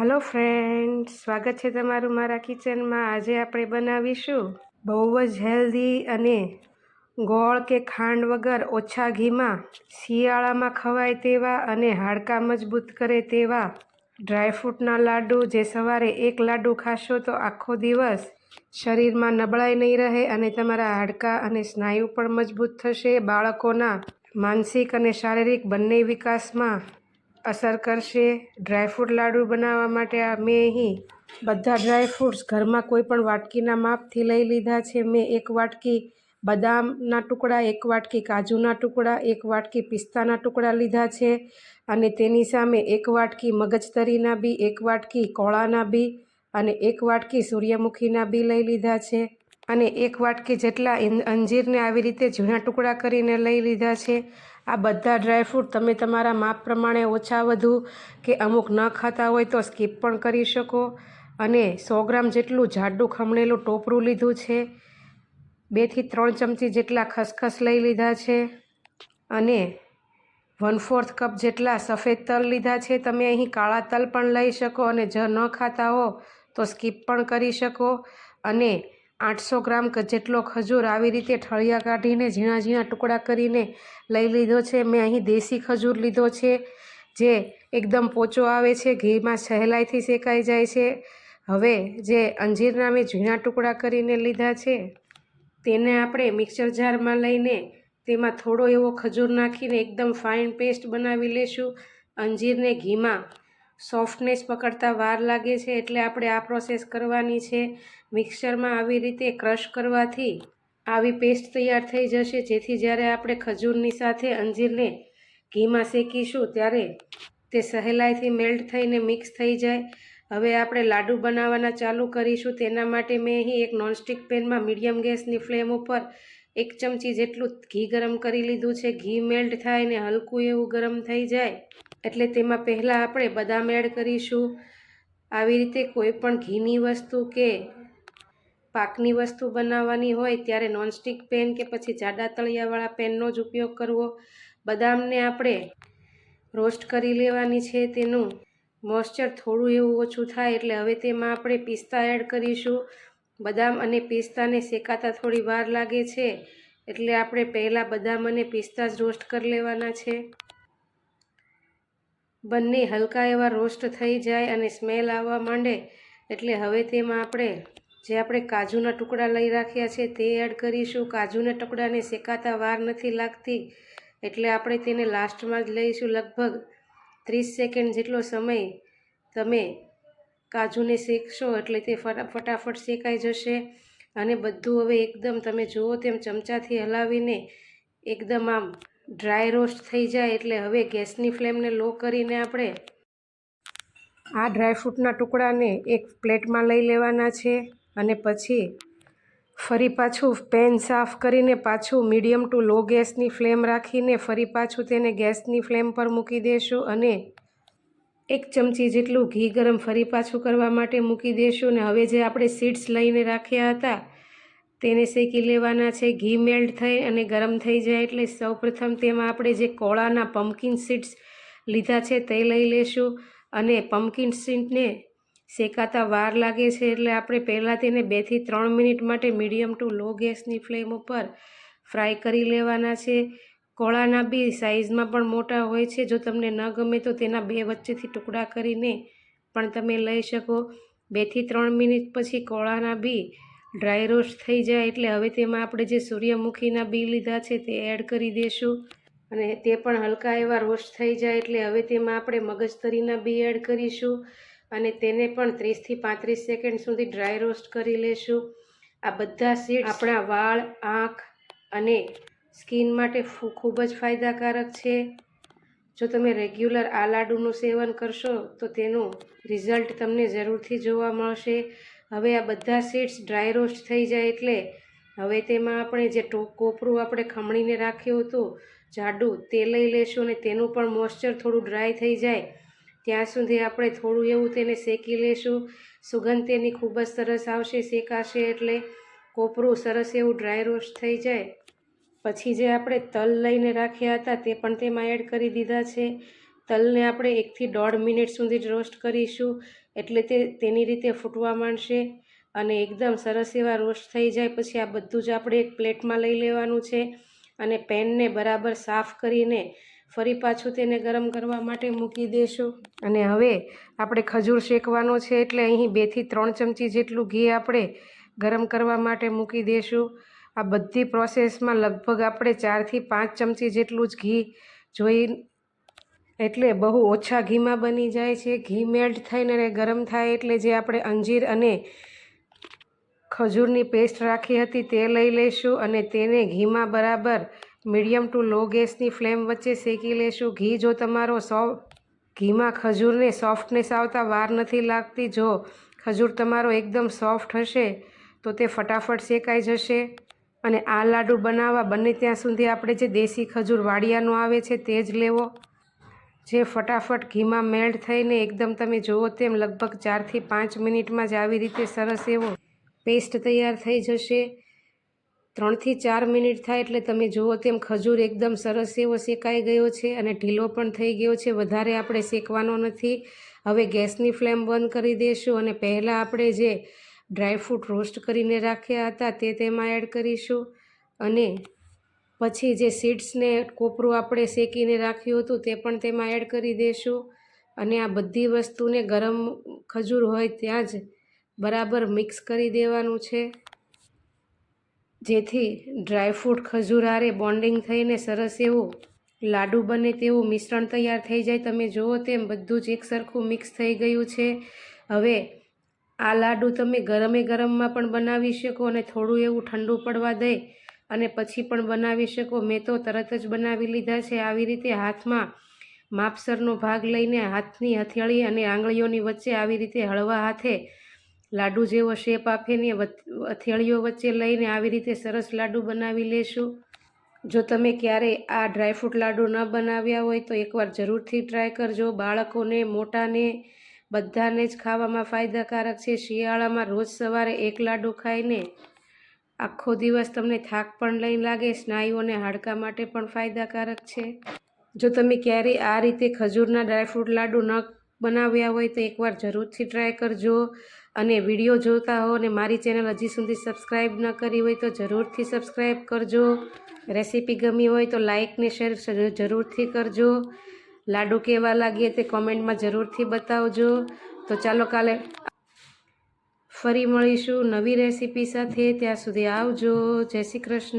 Hello friend સ્વાગત છે તમારું મારા કિચનમાં. આજે આપણે બનાવીશું બહુ જ હેલ્ધી અને ગોળ કે ખાંડ વગર ઓછા ઘીમાં શિયાળામાં ખવાય તેવા અને હાડકાં મજબૂત કરે તેવા ડ્રાયફ્રૂટના લાડુ. જે સવારે એક લાડુ ખાશો તો આખો દિવસ શરીરમાં નબળાઈ નહીં રહે અને તમારા હાડકાં અને સ્નાયુ પણ મજબૂત થશે. બાળકોના માનસિક અને શારીરિક બંને વિકાસમાં અસર કરશે? ડ્રાયફ્રૂટ લાડુ બનાવવા માટે આ મેં અહીં બધા ડ્રાયફ્રૂટ્સ ઘરમાં કોઈ પણ વાટકીના માપથી લઈ લીધા છે. મેં એક વાટકી બદામના ટુકડા, એક વાટકી કાજુના ટુકડા, એક વાટકી પિસ્તાના ટુકડા લીધા છે અને તેની સામે એક વાટકી મગજતરીના બી, એક વાટકી કોળાના બી અને એક વાટકી સૂર્યમુખીના બી લઈ લીધા છે અને એક વાટકી જેટલા અંજીરને આવી રીતે ઝીણા ટુકડા કરીને લઈ લીધા છે. આ બધા ડ્રાયફ્રૂટ તમે તમારા માપ પ્રમાણે ઓછા વધુ કે અમુક ન ખાતા હોય તો સ્કીપ પણ કરી શકો. અને સો ગ્રામ જેટલું જાડું ખમણેલું ટોપરું લીધું છે. બેથી ત્રણ ચમચી જેટલા ખસખસ લઈ લીધા છે. અને વન ફોર્થ કપ જેટલા સફેદ તલ લીધા છે. તમે અહીં કાળા તલ પણ લઈ શકો અને જ ન ખાતા હો તો સ્કીપ પણ કરી શકો. અને આઠસો ગ્રામ જેટલો ખજૂર આવી રીતે ઠળિયા કાઢીને ઝીણા ઝીણા ટુકડા કરીને લઈ લીધો છે. મેં અહીં દેશી ખજૂર લીધો છે, જે એકદમ પોચો આવે છે, ઘીમાં સહેલાઈથી શેકાઈ જાય છે. હવે જે અંજીરના મેં ઝીણા ટુકડા કરીને લીધા છે, તેને આપણે મિક્સર જારમાં લઈને તેમાં થોડો એવો ખજૂર નાખીને એકદમ ફાઇન પેસ્ટ બનાવી લેશું. અંજીરને ઘીમાં સોફ્ટનેસ પકડતા વાર લાગે છે એટલે આપણે આ પ્રોસેસ કરવાની છે. મિક્સરમાં આવી રીતે ક્રશ કરવાથી આવી પેસ્ટ તૈયાર થઈ જશે. જેથી જ્યારે આપણે ખજૂરની સાથે અંજીરને ઘીમાં શેકીશું ત્યારે તે સહેલાઈથી મેલ્ટ થઈને મિક્સ થઈ જાય. હવે આપણે લાડુ બનાવવાના ચાલુ કરીશું. તેના માટે મેં અહીં એક નોનસ્ટિક પેનમાં મીડિયમ ગેસની ફ્લેમ ઉપર એક ચમચી જેટલું ઘી ગરમ કરી લીધું છે. ઘી મેલ્ટ થાય ને હલકું એવું ગરમ થઈ જાય. એટલે તેમાં પહેલાં આપણે બદામ એડ કરીશું. આવી રીતે કોઈ પણ ઘીની વસ્તુ કે પાકની વસ્તુ બનાવવાની હોય ત્યારે નોનસ્ટિક પેન કે પછી જાડા તળિયાવાળા પેનનો જ ઉપયોગ કરવો. બદામને આપણે રોસ્ટ કરી લેવાની છે તેનું. મોઇશ્ચર થોડું એવું ઓછું થાય એટલે હવે તેમાં આપણે પિસ્તા એડ કરીશું. બદામ અને પિસ્તાને શેકાતા થોડી વાર લાગે છે, એટલે આપણે પહેલાં બદામ અને પિસ્તા જ રોસ્ટ કરી લેવાના છે. બંને હલકા એવા રોસ્ટ થઈ જાય અને સ્મેલ આવવા માંડે, એટલે હવે તેમાં આપણે જે આપણે કાજુના ટુકડા લઈ રાખ્યા છે તે એડ કરીશું. કાજુના ટુકડાને શેકાતા વાર નથી લાગતી, એટલે આપણે તેને લાસ્ટમાં જ લઈશું લગભગ ત્રીસ સેકન્ડ જેટલો સમય. તમે કાજુને શેકશો એટલે તે ફટા ફટાફટ શેકાઈ જશે. અને બધું હવે એકદમ તમે જુઓ તેમ ચમચાથી હલાવીને એકદમ આમ ડ્રાય રોસ્ટ થઈ જાય એટલે હવે ગેસની ફ્લેમને લો કરીને આપણે આ ડ્રાયફ્રૂટના ટુકડાને એક પ્લેટમાં લઈ લેવાના છે. અને પછી ફરી પાછું પેન સાફ કરીને પાછું મીડિયમ ટુ લો ગેસની ફ્લેમ રાખીને ફરી પાછું તેને ગેસની ફ્લેમ પર મૂકી દેશું અને એક ચમચી જેટલું ઘી ગરમ ફરી પાછું કરવા માટે મૂકી દેશું ને હવે જે આપણે સીડ્સ લઈને રાખ્યા હતા, તેને શેકી લેવાના છે. ઘી મેલ્ટ થઈ અને ગરમ થઈ જાય એટલે સૌપ્રથમ તેમાં આપણે જે કોળાના પમ્પકિન સીડ્સ લીધા છે તે લઈ લેશું અને પમ્પકિન સીડને શેકાતા વાર લાગે છે એટલે આપણે પહેલાં તેને બેથી ત્રણ મિનિટ માટે મીડિયમ ટુ લો ગેસની ફ્લેમ ઉપર ફ્રાય કરી લેવાના છે. કોળાના બી સાઇઝમાં પણ મોટા હોય છે. જો તમને ન ગમે તો તેના બે વચ્ચેથી ટુકડા કરીને પણ તમે લઈ શકો. બેથી ત્રણ મિનિટ પછી કોળાના બી ડ્રાય રોસ્ટ થઈ જાય એટલે હવે તેમાં આપણે જે સૂર્યમુખીના બી લીધા છે તે એડ કરી દઈશું અને તે પણ હલકા એવા રોસ્ટ થઈ જાય એટલે હવે તેમાં આપણે મગજતરીના બી એડ કરીશું અને તેને પણ ત્રીસથી પાંત્રીસ સેકન્ડ સુધી ડ્રાય રોસ્ટ કરી લેશું. આ બધા સીડ આપણા વાળ, આંખ અને સ્કિન માટે ખૂબ જ ફાયદાકારક છે. જો તમે રેગ્યુલર આ લાડુનું સેવન કરશો, તો તેનું રિઝલ્ટ તમને જરૂરથી જોવા મળશે. હવે આ બધા સીડ્સ ડ્રાય રોસ્ટ થઈ જાય એટલે હવે તેમાં આપણે જે ટો, કોપરું આપણે ખમણીને રાખ્યું હતું, જાડું, તે લઈ લેશું અને તેનું પણ મોઇશ્ચર થોડું ડ્રાય થઈ જાય. ત્યાં સુધી આપણે થોડું એવું તેને શેકી લેશું. સુગંધ તેની ખૂબ જ સરસ આવશે, શેકાશે એટલે કોપરું સરસ એવું ડ્રાય રોસ્ટ થઈ જાય. પછી જે આપણે તલ લઈને રાખ્યા હતા તે પણ તેમાં એડ કરી દીધા છે. તલને આપણે એકથી દોઢ મિનિટ સુધી જ રોસ્ટ કરીશું, એટલે તે તેની રીતે ફૂટવા માંડશે અને એકદમ સરસ એવા રોસ્ટ થઈ જાય. પછી આ બધું જ આપણે એક પ્લેટમાં લઈ લેવાનું છે અને પેનને બરાબર સાફ કરીને ફરી પાછું તેને ગરમ કરવા માટે મૂકી દેશું. અને હવે આપણે ખજૂર શેકવાનો છે, એટલે અહીં બેથી ત્રણ ચમચી જેટલું ઘી આપણે ગરમ કરવા માટે મૂકી દેશું. આ બધી પ્રોસેસમાં લગભગ આપણે ચારથી પાંચ ચમચી જેટલું જ ઘી જોઈ એટલે બહુ ઓછા ઘીમાં બની જાય છે. ઘી મેલ્ટ થઈને અને ગરમ થાય એટલે જે આપણે અંજીર અને ખજૂરની પેસ્ટ રાખી હતી તે લઈ લઈશું અને તેને ઘીમાં બરાબર મીડિયમ ટુ લો ગેસની ફ્લેમ વચ્ચે શેકી લેશું. ઘી જો તમારો સો ઘીમાં ખજૂરને સોફ્ટનેસ આવતા વાર નથી લાગતી, જો ખજૂર તમારો એકદમ સોફ્ટ હશે, તો તે ફટાફટ શેકાઈ જશે. અને આ લાડુ બનાવવા બને ત્યાં સુધી આપણે જે દેશી ખજૂર વાડિયાનો આવે છે તે જ લેવો. જે ફટાફટ ઘીમાં મેલ્ટ થઈને એકદમ તમે જુઓ તેમ લગભગ ચારથી પાંચ મિનિટમાં જ આવી રીતે સરસ એવો પેસ્ટ તૈયાર થઈ જશે. ત્રણથી ચાર મિનિટ થાય એટલે તમે જુઓ તેમ ખજૂર એકદમ સરસ એવો શેકાઈ ગયો છે અને ઢીલો પણ થઈ ગયો છે. વધારે આપણે શેકવાનો નથી. હવે ગેસની ફ્લેમ બંધ કરી દઈશું અને પહેલાં આપણે જે ડ્રાયફ્રૂટ રોસ્ટ કરીને રાખ્યા હતા તે તેમાં એડ કરીશું. અને પછી જે સીડ્સને કોપરું આપણે શેકીને રાખ્યું હતું તે પણ તેમાં એડ કરી દઈશું અને આ બધી વસ્તુને ગરમ ખજૂર હોય ત્યાં જ બરાબર મિક્સ કરી દેવાનું છે. જેથી ડ્રાયફ્રૂટ ખજૂર આરે બોન્ડિંગ થઈને સરસ એવું લાડુ બને તેવું મિશ્રણ તૈયાર થઈ જાય. તમે જુઓ તેમ બધું જ એકસરખું મિક્સ થઈ ગયું છે. હવે આ લાડુ તમે ગરમે ગરમમાં પણ બનાવી શકો અને થોડું એવું ઠંડુ પડવા દઈ અને પછી પણ બનાવી શકો. મેં તો તરત જ બનાવી લીધા છે. આવી રીતે હાથમાં માપસરનો ભાગ લઈને હાથની હથેળી અને આંગળીઓની વચ્ચે આવી રીતે હળવા હાથે લાડુ જેવો શેપ આપીને હથેળીઓ વચ્ચે લઈને આવી રીતે સરસ લાડુ બનાવી લેશું. જો તમે ક્યારેય આ ડ્રાયફ્રૂટ લાડુ ન બનાવ્યા હોય તો એકવાર જરૂરથી ટ્રાય કરજો. બાળકોને, મોટાને બધાને જ ખાવામાં ફાયદાકારક છે. શિયાળામાં રોજ સવારે એક લાડુ ખાઈને આખો દિવસ તમને થાક પણ નહીં લાગે, સ્નાયુઓને હાડકા માટે પણ ફાયદાકારક છે. જો તમે ક્યારેય આ રીતે ખજૂરના ડ્રાયફ્રૂટ લાડુ ન બનાવ્યા હોય તો એકવાર જરૂરથી ટ્રાય કરજો અને વીડિયો જોતા હો અને મારી ચેનલ હજી સુધી સબસ્ક્રાઈબ ન કરી હોય તો જરૂરથી સબસ્ક્રાઈબ કરજો. રેસીપી ગમી હોય તો લાઇક ને શેર જરૂરથી કરજો. લાડુ કેવા લાગીએ તે કોમેન્ટમાં જરૂરથી બતાવજો. તો ચાલો કાલે ફરી મળીશું નવી રેસીપી સાથે. ત્યાં સુધી આવજો. જય શ્રી કૃષ્ણ.